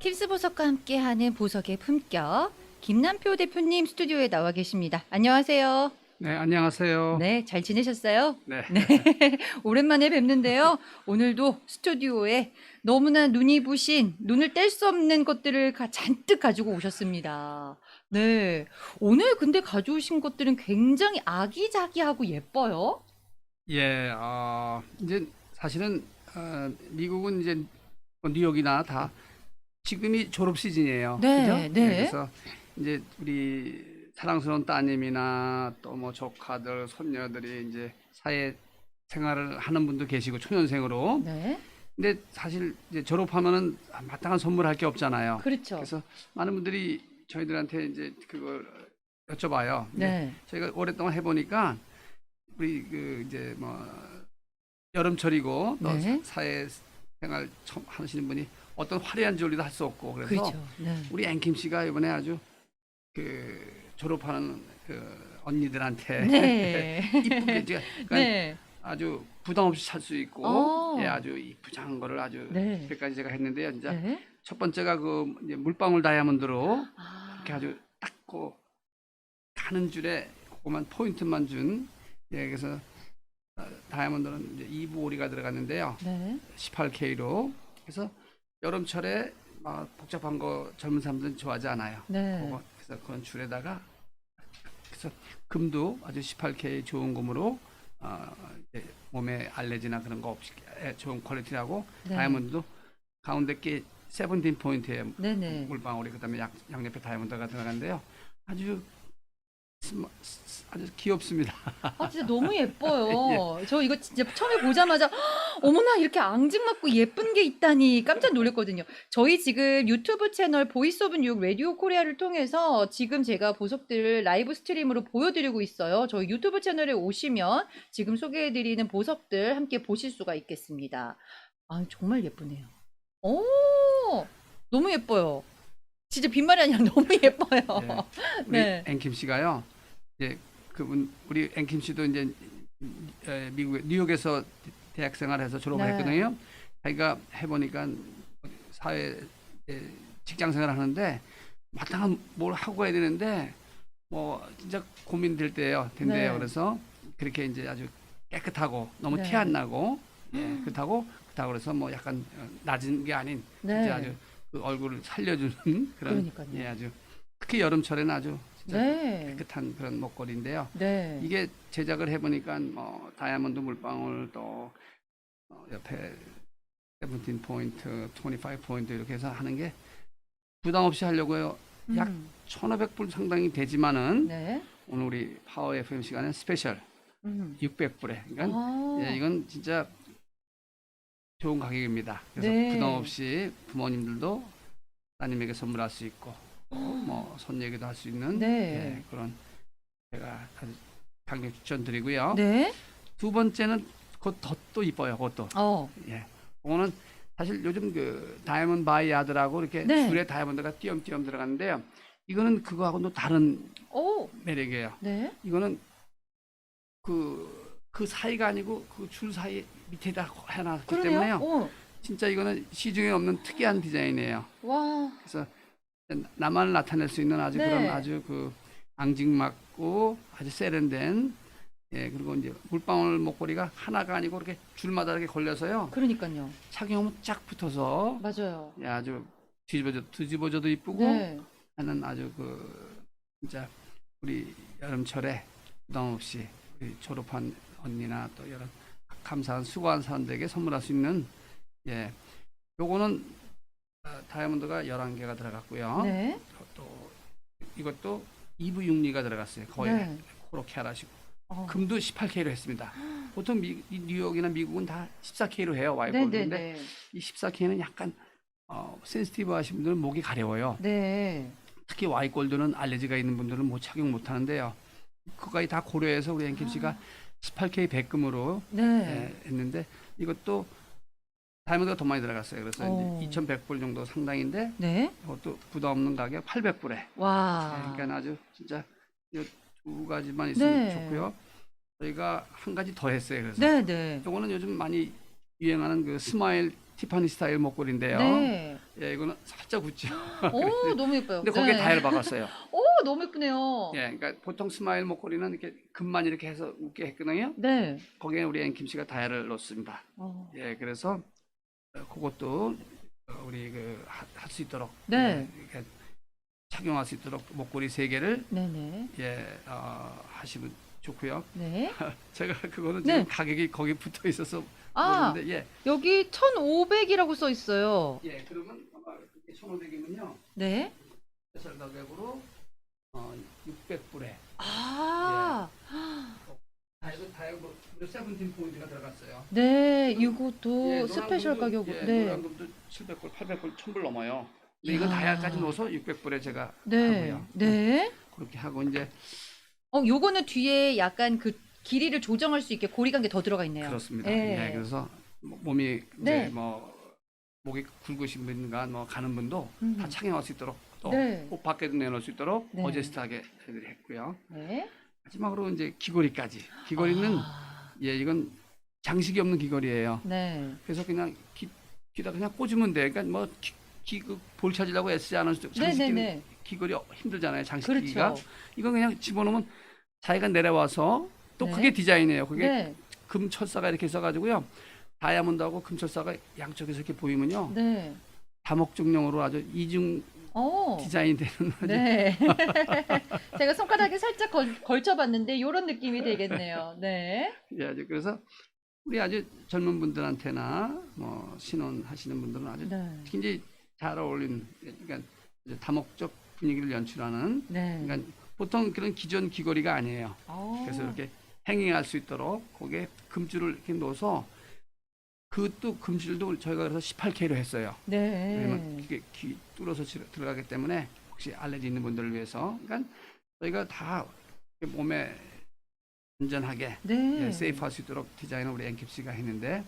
킵스 보석과 함께하는 보석의 품격 김남표 대표님 스튜디오에 나와 계십니다. 안녕하세요. 네, 안녕하세요. 네, 잘 지내셨어요? 네. 네, 오랜만에 뵙는데요. 오늘도 스튜디오에 너무나 눈이 부신 눈을 뗄 수 없는 것들을 가- 잔뜩 가지고 오셨습니다. 네, 오늘 근데 가져오신 것들은 굉장히 아기자기하고 예뻐요. 예, 어, 이제 사실은 어, 미국은 이제 뭐 뉴욕이나 다 지금이 졸업 시즌이에요. 네, 그죠? 네. 그래서 이제 우리 사랑스러운 따님이나 또 뭐 조카들, 손녀들이 이제 사회 생활을 하는 분도 계시고 초년생으로. 네, 근데 사실 이제 졸업하면은 마땅한 선물할 게 없잖아요. 그렇죠. 그래서 많은 분들이 저희들한테 이제 그걸 여쭤봐요. 네, 저희가 오랫동안 해보니까 우리 그 이제 뭐 여름철이고 또 네. 사회 생활 처음 하시는 분이 어떤 화려한 졸리도 할 수 없고 그래서 그렇죠. 네. 우리 앵킴 씨가 이번에 아주 그 졸업하는 그 언니들한테 네. 이쁘게 제가 그러니까 네. 아주 부담 없이 살 수 있고 어. 예 아주 이쁘장한 거를 아주 네. 몇 가지 제가 했는데요. 진짜 네. 첫 번째가 그 이제 물방울 다이아몬드로 아, 이렇게 아주 딱고 가는 줄에 그것만 포인트만 준 예, 그래서 어, 다이아몬드는 이제 2부 오리가 들어갔는데요. 네. 18K로 그래서 여름철에 막 복잡한 거 젊은 사람들은 좋아하지 않아요. 네. 그거 그래서 그런 줄에다가 그래서 금도 아주 18K 좋은 금으로 어, 이제 몸에 알레르기나 그런 거 없이 에, 좋은 퀄리티라고 네. 다이아몬드도 가운데 게 세븐틴 포인트에 네네. 물방울이 그다음에 약, 양옆에 다이아몬드가 들어간데요. 아주 아주 귀엽습니다. 아 진짜 너무 예뻐요. 저 이거 진짜 처음에 보자마자 "헉, 어머나 이렇게 앙증맞고 예쁜 게 있다니 깜짝 놀랐거든요. 저희 지금 유튜브 채널 보이스 오브 뉴욕 라디오 코리아를 통해서 지금 제가 보석들을 라이브 스트림으로 보여드리고 있어요. 저희 유튜브 채널에 오시면 지금 소개해드리는 보석들 함께 보실 수가 있겠습니다. 아 정말 예쁘네요. 오 너무 예뻐요. 진짜 빈말이 아니라 너무 예뻐요. 예. 우리 네. 씨가요. 이제 그분 우리 앵킴 씨도 이제 에, 미국 뉴욕에서 대학 생활해서 졸업을 네. 했거든요. 자기가 해보니까 사회 에, 직장 생활 하는데 마땅한 뭘 하고 해야 되는데 뭐 진짜 고민될 때요. 된대요. 네. 그래서 그렇게 이제 아주 깨끗하고 너무 네. 티안 나고 예, 그렇다고 그렇다고 그래서 뭐 약간 어, 낮은 게 아닌 진짜 아주 그 얼굴을 살려주는 그런 네. 그러니까요. 예 아주 특히 여름철에는 아주 네. 깨끗한 그런 목걸이인데요. 네. 이게 제작을 해보니까 뭐 다이아몬드 물방울 또 어, 옆에 17 포인트, 25 포인트 이렇게 해서 하는 게 부담 없이 하려고요. 약 음. 1,500불 상당이 되지만은 네. 오늘 우리 파워 FM 시간은 스페셜 음. 600불에 그러니까 아. 예, 이건 진짜 좋은 가격입니다. 그래서 네. 부담 없이 부모님들도 따님에게 선물할 수 있고 또 뭐 손 얘기도 할 수 있는 네. 예, 그런 제가 강력 추천드리고요. 네. 두 번째는 그 덧도 이뻐요. 그것도 어. 예. 그거는 사실 요즘 그 다이아몬드 바이 아드라고 이렇게 네. 줄에 다이아몬드가 띄엄띄엄 들어가는데요. 이거는 그거하고는 또 다른 오. 매력이에요. 네. 이거는 그, 그 사이가 아니고 그 줄 사이 밑에다 해놨기 그러네요. 때문에요. 어. 진짜 이거는 시중에 없는 특이한 디자인이에요. 와. 그래서 나만 나타낼 수 있는 아주 네. 그런 아주 그 앙증맞고 아주 세련된 예 그리고 이제 물방울 목걸이가 하나가 아니고 이렇게 줄마다 이렇게 걸려서요 그러니까요. 착용하면 쫙 붙어서 맞아요. 예, 아주 뒤집어져 뒤집어져도 이쁘고 네. 하는 아주 그 진짜 우리 여름철에 부담 없이 우리 졸업한 언니나 또 여러 감사한 수고한 사람들에게 선물할 수 있는 예 요거는 어, 다이아몬드가 11개가 들어갔고요. 네. 또 이것도 2부 육리가 들어갔어요. 거의 네. 그렇게 하라시고 어. 금도 18K로 했습니다. 보통 미, 이 뉴욕이나 미국은 다 14K로 해요. 네, 와이골드. 네, 근데 네. 이 14K는 약간 어, 센시티브 하신 분들은 목이 가려워요. 네. 특히 와이골드는 알레르기가 있는 분들은 못 착용 못 하는데요. 그까지 다 고려해서 우리 앵킴 씨가 18K 백금으로 네. 예, 했는데 이것도 다이아몬드가 더 많이 들어갔어요. 그래서 어. 이제 2,100불 정도 상당인데 네. 이것도 부담 없는 가격 800불에. 와. 그러니까 아주 진짜 이두 가지만 있으면 네. 좋고요. 저희가 한 가지 더 했어요. 그래서 네, 네. 이거는 요즘 많이 유행하는 그 스마일 티파니 스타일 목걸이인데요. 네. 예, 이거는 살짝 웃죠. 오 너무 예뻐요. 근데 거기에 네. 다이얼 박았어요. 오 너무 예쁘네요. 예, 그러니까 보통 스마일 목걸이는 이렇게 금만 이렇게 해서 웃게 했거든요. 네. 거기에 우리 앤킴 씨가 다이얼을 넣습니다. 어. 예, 그래서 어, 그것도 어, 우리 그 할 수 있도록 네. 예, 이렇게 착용할 수 있도록 목걸이 세 개를 네네. 예 어, 하시면 좋고요. 네. 제가 그거는 네. 지금 가격이 거기 붙어 있어서 아 모르는데 예, 여기 1,500이라고 써 있어요. 예, 그러면 아마 그렇게 1,500이면요. 네. 스페셜 가격으로 어, 600불에 아. 다이얼 다이얼 뭐 세븐틴 포인트가 들어갔어요. 네. 이것도 예, 스페셜 노란금도, 가격 으로. 예, 네. 노란금도 700불, 800불, 1000불 넘어요. 근데 이건 야. 다이얼까지 넣어서 600불에 제가 네. 하고요. 네. 그렇게 하고 이제 어, 요거는 뒤에 약간 그 길이를 조정할 수 있게 고리간 게더 들어가 있네요. 그렇습니다. 예. 예, 그래서 뭐- 몸이 네. 이제 뭐 목이 굵으신 분과 뭐 가는 분도 음. 다 착용할 수 있도록 또 네. 옷 밖에도 내놓을 수 있도록 네. 어제스트하게 했고요. 네. 마지막으로 이제 귀걸이까지. 귀걸이는 아, 예 이건 장식이 없는 귀걸이에요. 네. 그래서 그냥 귀, 귀다 그냥 꽂으면 돼. 그러니까 뭐 귀, 귀, 그, 볼 찾으려고 애쓰지 않은 장식기 네네네. 귀걸이 힘들잖아요. 장식기가. 그렇죠. 이건 그냥 집어넣으면 자기가 내려와서 또 네. 그게 디자인이에요. 그게 네. 금철사가 이렇게 써가지고요. 다이아몬드하고 금철사가 양쪽에서 이렇게 보이면요. 네. 다목적용으로 아주 이중 어. 디자인이 되는 아주 네. 제가 손가락에 살짝 걸, 걸쳐봤는데 이런 느낌이 되겠네요. 네. 예, 아주 그래서 우리 아주 젊은 분들한테나 뭐 신혼 하시는 분들은 아주 네. 굉장히 잘 어울리는 그러니까 다목적 분위기를 연출하는 네. 그러니까 보통 그런 기존 귀걸이가 아니에요. 어. 그래서 이렇게 행잉할 수 있도록 거기에 금줄을 이렇게 넣어서 그또 금줄도 저희가 그래서 18K로 했어요. 왜냐면 네. 이게 귀 뚫어서 지- 들어가기 때문에 혹시 알레르기 있는 분들을 위해서 그러니까 저희가 다 몸에 안전하게 네. 예, 세이프할 수 있도록 디자인을 우리 앵캡 씨가 했는데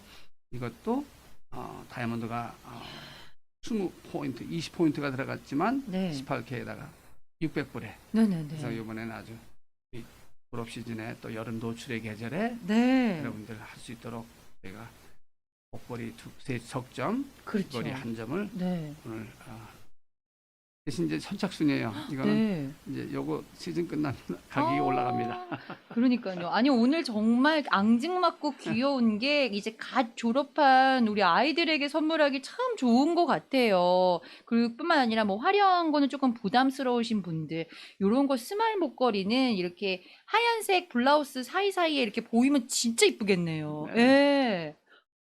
이것도 어, 다이아몬드가 어, 20포인트, 20포인트가 들어갔지만 네. 18K에다가 600불에 네네네. 그래서 이번에는 아주 이 졸업 시즌에 또 여름 노출의 계절에 네. 여러분들 할 수 있도록 저희가 목걸이 두세 석 점, 그렇죠. 귀걸이 한 점을 네. 오늘 아, 대신 이제 선착순이에요. 이거는 네. 이제 요거 시즌 끝나면 가격이 아, 올라갑니다. 그러니까요. 아니 오늘 정말 앙증맞고 귀여운 게 이제 갓 졸업한 우리 아이들에게 선물하기 참 좋은 것 같아요. 그리고 뿐만 아니라 뭐 화려한 거는 조금 부담스러우신 분들 요런 거 스마일 목걸이는 이렇게 하얀색 블라우스 사이사이에 이렇게 보이면 진짜 이쁘겠네요. 네. 예.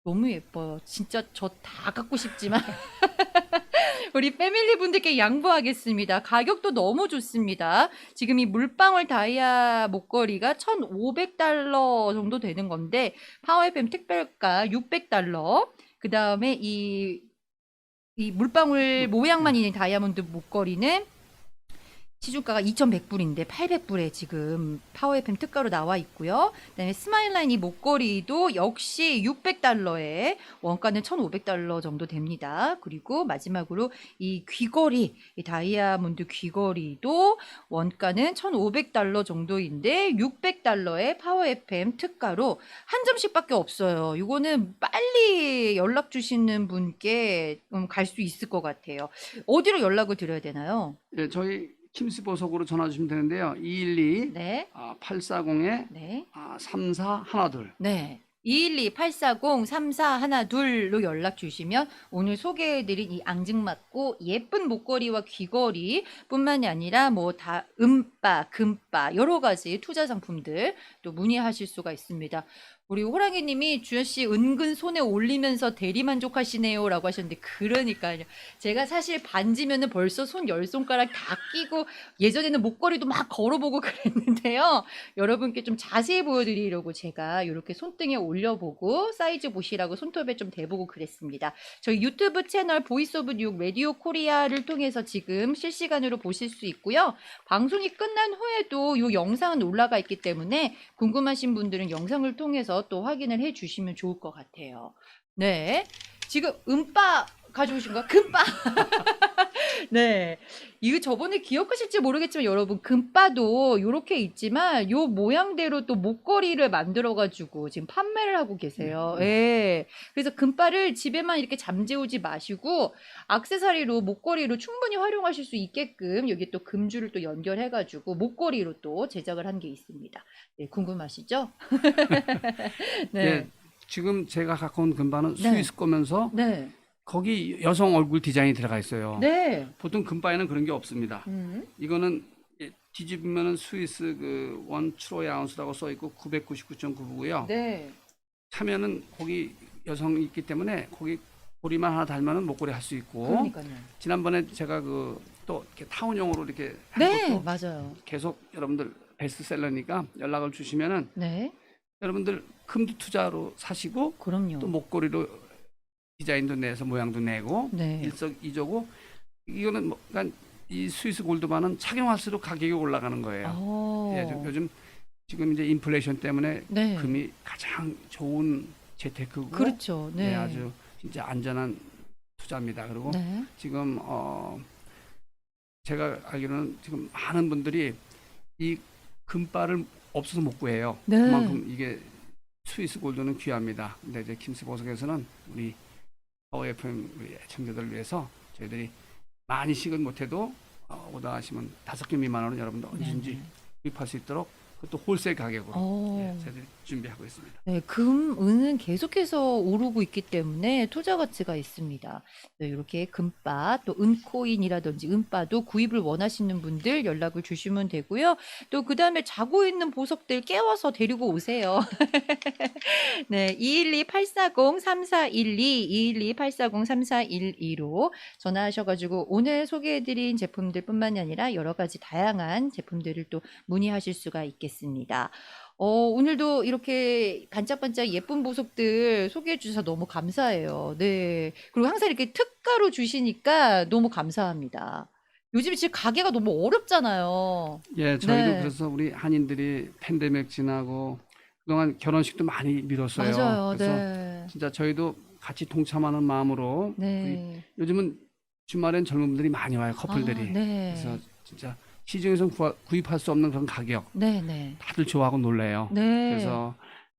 너무 예뻐요. 진짜 저 다 갖고 싶지만 우리 패밀리 분들께 양보하겠습니다. 가격도 너무 좋습니다. 지금 이 물방울 다이아 목걸이가 1,500달러 정도 되는 건데 파워 FM 특별가 600달러. 그 다음에 이 이 물방울 모양만 있는 다이아몬드 목걸이는 시중가가 2,100불인데 800불에 지금 파워 FM 특가로 나와 있고요. 그다음에 스마일라인 이 목걸이도 역시 600달러에 원가는 1,500달러 정도 됩니다. 그리고 마지막으로 이 귀걸이, 이 다이아몬드 귀걸이도 원가는 1,500달러 정도인데 600달러에 파워 FM 특가로 한 점씩밖에 없어요. 이거는 빨리 연락 주시는 분께 음, 갈수 있을 것 같아요. 어디로 연락을 드려야 되나요? 예, 저희 킴스 보석으로 전화 주시면 되는데요. 212 네. 아, 840에 네. 아, 3412. 네. 212-840-3412로 연락 주시면 오늘 소개해드린 이 앙증맞고 예쁜 목걸이와 귀걸이 뿐만이 아니라 뭐다 음바, 금바 여러 가지 투자 상품들 또 문의하실 수가 있습니다. 우리 호랑이님이 주현 씨 은근 손에 올리면서 대리 만족하시네요라고 하셨는데 그러니까요. 제가 사실 반지면은 벌써 손 열 손가락 다 끼고 예전에는 목걸이도 막 걸어보고 그랬는데요. 여러분께 좀 자세히 보여드리려고 제가 이렇게 손등에 올려보고 사이즈 보시라고 손톱에 좀 대보고 그랬습니다. 저희 유튜브 채널 보이스 오브 뉴욕 라디오 코리아를 통해서 지금 실시간으로 보실 수 있고요. 방송이 끝난 후에도 이 영상은 올라가 있기 때문에 궁금하신 분들은 영상을 통해서 또 확인을 해 주시면 좋을 것 같아요. 네. 지금 음바 가져오신 거야? 금바. 네. 이거 저번에 기억하실지 모르겠지만 여러분 금바도 이렇게 있지만 요 모양대로 또 목걸이를 만들어 가지고 지금 판매를 하고 계세요. 네. 예. 그래서 금바를 집에만 이렇게 잠재우지 마시고 액세서리로 목걸이로 충분히 활용하실 수 있게끔 여기 또 금줄을 또 연결해 가지고 목걸이로 또 제작을 한 게 있습니다. 네, 궁금하시죠? 네. 예, 지금 제가 갖고 온 금바는 네. 스위스 거면서 네. 거기 여성 얼굴 디자인이 들어가 있어요. 네. 보통 금바에는 그런 게 없습니다. 음. 이거는 예, 뒤집으면은 스위스 그 원트로이 아운스라고 써 있고 999.9부고요. 네. 차면은 거기 여성이 있기 때문에 거기 고리만 하나 달면은 목걸이 할 수 있고 그러니까요. 지난번에 제가 그 또 이렇게 타운용으로 이렇게 한 네, 맞아요. 계속 여러분들 베스트셀러니까 연락을 주시면은 네. 여러분들 금도 투자로 사시고 그럼요. 또 목걸이로 디자인도 내서 모양도 내고 네. 일석이조고 이거는 뭐 그러니까 이 스위스 골드바는 착용할수록 가격이 올라가는 거예요. 어. 예, 좀 요즘 지금 이제 인플레이션 때문에 네. 금이 가장 좋은 재테크고 그렇죠. 네. 네, 아주 진짜 안전한 투자입니다. 그리고 네. 지금 어 제가 알기로는 지금 많은 분들이 이 금바를 없어서 못 구해요. 네. 그만큼 이게 스위스 골드는 귀합니다. 근데 이제 김스 보석에서는 우리 어 FM 우리 애청자들을 위해서 저희들이 많이 식은 못해도 어, 오다 하시면 다섯 개 미만으로는 여러분들 언제든지 네. 구입할 수 있도록 그것도 홀세일 가격으로 어. 예, 저희들이 준비하고 있습니다. 네, 금, 은은 계속해서 오르고 있기 때문에 투자 가치가 있습니다. 네, 이렇게 금바, 또 은코인이라든지 은바도 구입을 원하시는 분들 연락을 주시면 되고요. 또 그 다음에 자고 있는 보석들 깨워서 데리고 오세요. 네, 212-840-3412, 212-840-3412로 전화하셔가지고 오늘 소개해드린 제품들 뿐만이 아니라 여러 가지 다양한 제품들을 또 문의하실 수가 있겠습니다. 어, 오늘도 이렇게 반짝반짝 예쁜 보석들 소개해 주셔서 너무 감사해요. 네. 그리고 항상 이렇게 특가로 주시니까 너무 감사합니다. 요즘 지금 가게가 너무 어렵잖아요. 예, 저희도 네. 그래서 우리 한인들이 팬데믹 지나고 그동안 결혼식도 많이 미뤘어요. 맞아요. 그래서 네. 진짜 저희도 같이 동참하는 마음으로 우리 네. 요즘은 주말엔 젊은 분들이 많이 와요 커플들이. 아, 네. 그래서 진짜 시중에서 구입할 수 없는 그런 가격 네, 네. 다들 좋아하고 놀래요. 네. 그래서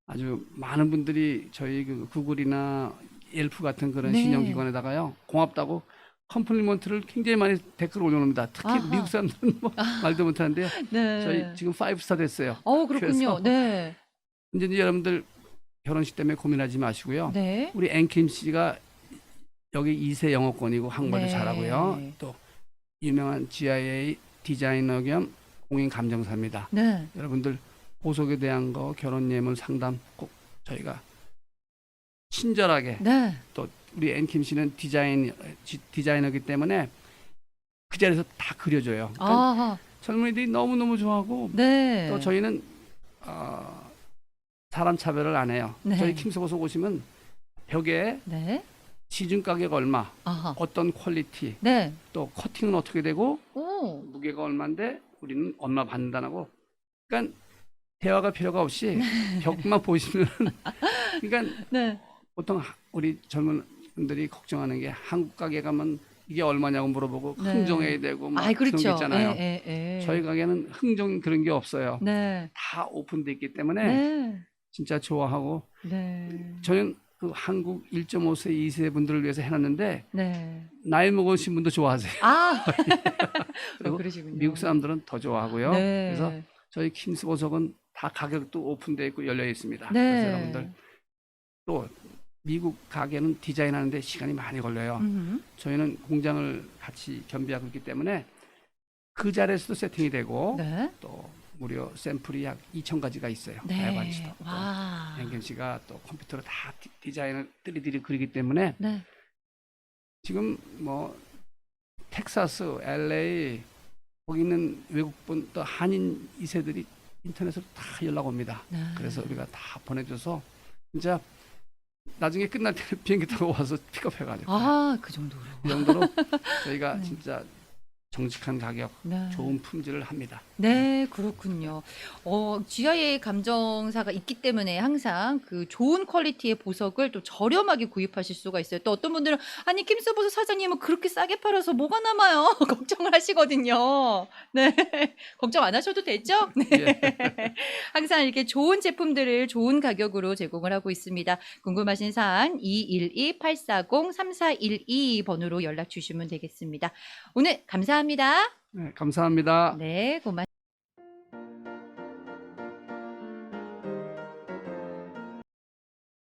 아주 많은 분들이 저희 그 구글이나 엘프 같은 그런 네. 신용기관에다가요 고맙다고 컴플리먼트를 굉장히 많이 댓글 올려놓습니다. 특히 아하. 미국 사람들은 뭐 말도 못하는데요. 네. 저희 지금 5스타 됐어요. 어, 그렇군요. 그래서- 네. 이제 이제 여러분들 결혼식 때문에 고민하지 마시고요. 네. 우리 앵킴 씨가 여기 2세 영어권이고 한국말도 네. 잘하고요. 또 유명한 GIA 디자이너 겸 공인 감정사입니다. 네. 여러분들 보석에 대한 거 결혼 예물 상담 꼭 저희가 친절하게 네. 또 우리 앵킴 씨는 디자인 지- 디자이너기 때문에 그 자리에서 다 그려줘요. 그러니까 아, 젊은이들이 너무 너무 좋아하고 네. 또 저희는 어, 사람 차별을 안 해요. 네. 저희 킴스고서 오시면 벽에 네. 시중 가격 얼마, 아하. 어떤 퀄리티, 네. 또 커팅은 어떻게 되고 오. 무게가 얼마인데 우리는 얼마 받는다고. 그러니까 대화가 필요가 없이 벽만 보시면 그러니까 네. 보통 하- 우리 젊은 분들이 걱정하는 게 한국 가게 가면 이게 얼마냐고 물어보고 네. 흥정해야 되고 막 아, 그런 게 그렇죠. 있잖아요. 예, 예, 예. 저희 가게는 흥정 그런 게 없어요. 네. 다 오픈돼 있기 때문에 네. 진짜 좋아하고 네. 저는 그 한국 1.5세, 2세 분들을 위해서 해놨는데 네. 나이 먹으신 분도 좋아하세요. 아. 그리고 어, 그러시군요. 미국 사람들은 더 좋아하고요. 네. 그래서 저희 킴스 보석은 다 가격도 오픈되어 있고 열려 있습니다. 네. 그래서 여러분들 또 미국 가게는 디자인하는데 시간이 많이 걸려요. 음. 저희는 공장을 같이 겸비하고 있기 때문에 그 자리에서도 세팅이 되고 네. 또 무려 샘플이 약 2천 가지가 있어요. 네. 알바지도. 와. 앵김 씨가 또 컴퓨터로 다 디- 디자인을 띠리띠리 그리기 때문에 네. 지금 뭐 텍사스, LA 거기 있는 외국분 또 한인 이세들이 인터넷으로 다 연락 옵니다. 네. 그래서 우리가 다 보내줘서 진짜 나중에 끝날 때 비행기 타고 와서 픽업해가지고 아, 그 정도로. 이 정도로 저희가 네. 진짜 정직한 가격, 네. 좋은 품질을 합니다. 네, 그렇군요. 어, GIA 감정사가 있기 때문에 항상 그 좋은 퀄리티의 보석을 또 저렴하게 구입하실 수가 있어요. 또 어떤 분들은 아니 김스보석 사장님은 그렇게 싸게 팔아서 뭐가 남아요? 걱정을 하시거든요. 네, 걱정 안 하셔도 되죠? 네. 예. 항상 이렇게 좋은 제품들을 좋은 가격으로 제공을 하고 있습니다. 궁금하신 사항 212-840-3412 번호로 연락 주시면 되겠습니다. 오늘 감사합니다. 네, 감사합니다. 네, 고맙습니다.